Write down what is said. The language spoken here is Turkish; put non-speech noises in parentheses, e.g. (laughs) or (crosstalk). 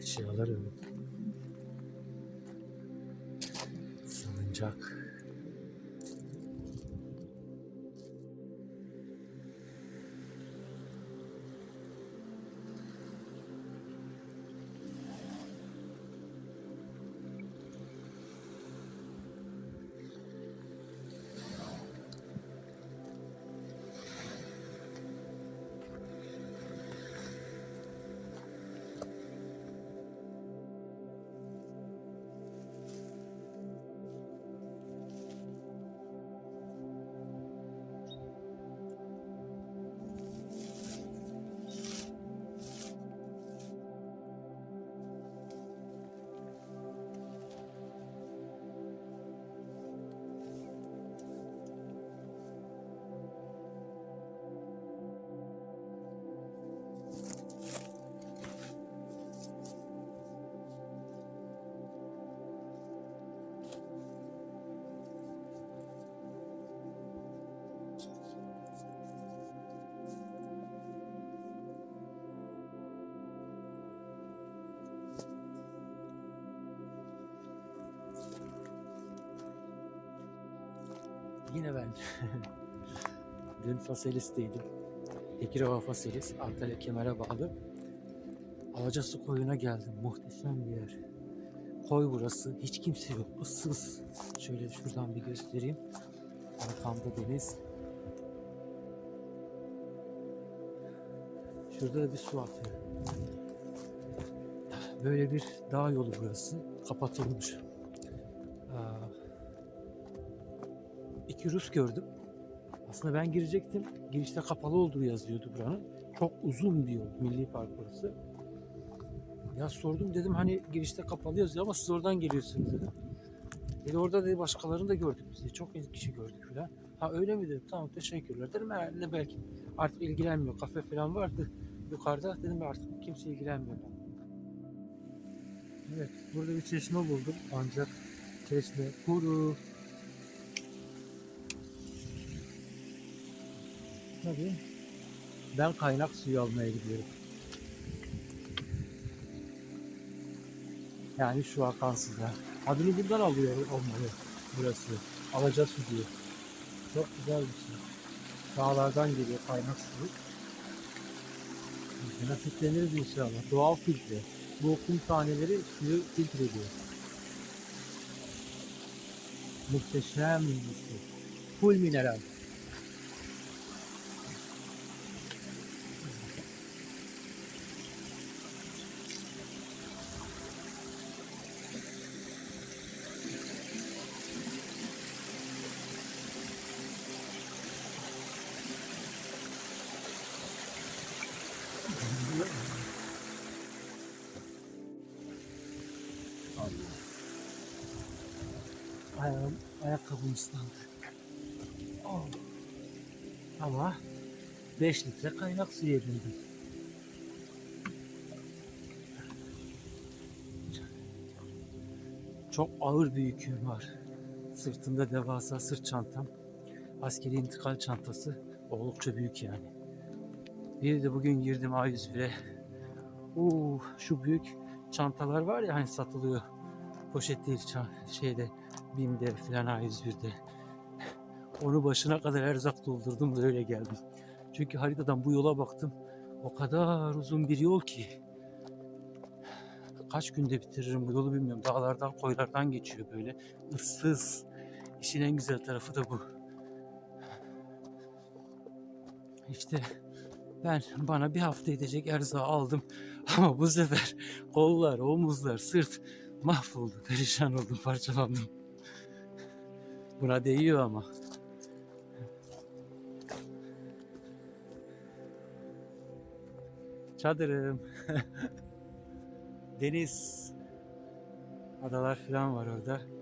Eşyalar evet. Salıncak. Yine ben. (laughs) Dün Faselis'teydim. Tekirova Faselis, Antalya Kemer'e bağlı. Alacası koyuna geldim. Muhteşem bir yer. Koy burası. Hiç kimse yok. Issız. Şöyle şuradan bir göstereyim. Arkamda deniz. Şurada da bir su akıyor. Böyle bir dağ yolu burası. Kapatılmış. İki Rus gördüm. Aslında ben girecektim. Girişte kapalı olduğu yazıyordu buranın. Çok uzun bir yol. Milli Park burası. Ya sordum dedim hani girişte kapalı yazıyor ama siz oradan geliyorsunuz dedim. Dedi orada dedi başkalarını da gördük biz de. Çok kişi gördük filan. Ha öyle mi dedim. Tamam teşekkürler dedim. Herhalde belki artık ilgilenmiyor. Kafe falan vardı yukarıda. Dedim artık kimse ilgilenmiyor. Evet burada bir çeşme buldum. Ancak çeşme kuru. Tabii. Ben kaynak suyu almaya gidiyorum. Yani şu akan suda. Adını buradan alıyor olmalı burası. Alaca su diyor. Çok güzel bir şey. Dağlardan geliyor kaynak suyu. Nasipleniriz inşallah. Doğal filtre. Bu kum taneleri suyu filtre ediyor. Muhteşem bir su. Full mineral. Ayağım, ayakkabım ıslandı. Oh. Ama 5 litre kaynak suyu edindim. Çok ağır bir yüküm var. Sırtımda devasa sırt çantam. Askeri intikal çantası. Oldukça büyük yani. Bir de bugün girdim A101'e. Oo, şu büyük çantalar var ya hani satılıyor. Poşet değil şeyde BİM'de filan A101'de. Onu başına kadar erzak doldurdum da öyle geldim. Çünkü haritadan bu yola baktım. O kadar uzun bir yol ki. Kaç günde bitiririm bu yolu bilmiyorum. Dağlardan, koylardan geçiyor böyle. Issız. İşin en güzel tarafı da bu. İşte ben bana bir hafta edecek erzağı aldım. (laughs) Ama bu sefer kollar, omuzlar, sırt mahvoldu. Perişan oldum, parçalandım. Buna değiyor ama. Çadırım. (laughs) Deniz. Adalar falan var orada.